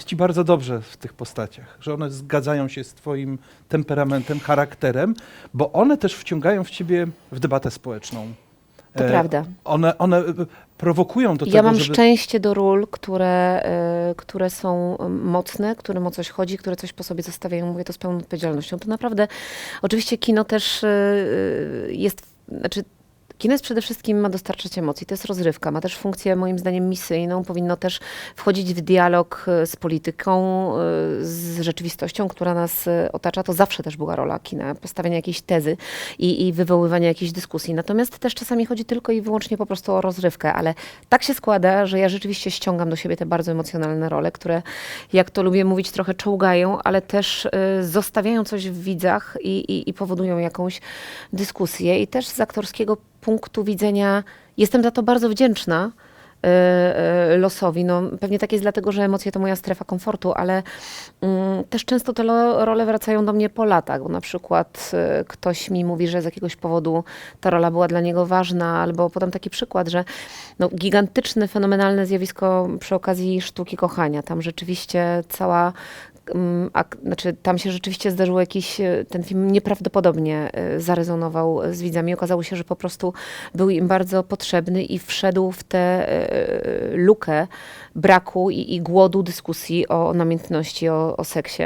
jest ci bardzo dobrze w tych postaciach, że one zgadzają się z twoim temperamentem, charakterem, bo one też wciągają w ciebie w debatę społeczną. To E, prawda. One, one e, prowokują do Ja tego, mam żeby... szczęście do ról, które, y, które są mocne, którym o coś chodzi, które coś po sobie zostawiają. Mówię to z pełną odpowiedzialnością. To naprawdę, oczywiście kino też y, jest, znaczy Kino jest przede wszystkim, ma dostarczać emocji, to jest rozrywka, ma też funkcję moim zdaniem misyjną, powinno też wchodzić w dialog y, z polityką, y, z rzeczywistością, która nas y, otacza. To zawsze też była rola kina, postawiania jakiejś tezy i, i wywoływania jakiejś dyskusji. Natomiast też czasami chodzi tylko i wyłącznie po prostu o rozrywkę, ale tak się składa, że ja rzeczywiście ściągam do siebie te bardzo emocjonalne role, które, jak to lubię mówić, trochę czołgają, ale też zostawiają coś w widzach i, i, i powodują jakąś dyskusję. I też z aktorskiego punktu widzenia jestem za to bardzo wdzięczna y, y, losowi. No, pewnie tak jest dlatego, że emocje to moja strefa komfortu, ale mm, też często te role wracają do mnie po latach, bo na przykład y, ktoś mi mówi, że z jakiegoś powodu ta rola była dla niego ważna, albo podam taki przykład, że no, gigantyczne, fenomenalne zjawisko przy okazji sztuki kochania. Tam rzeczywiście cała ak- znaczy tam się rzeczywiście zdarzyło jakiś, e, ten film nieprawdopodobnie e, zarezonował z widzami. Okazało się, że po prostu był im bardzo potrzebny i wszedł w tę e, lukę braku i, i głodu dyskusji o namiętności, o, o seksie.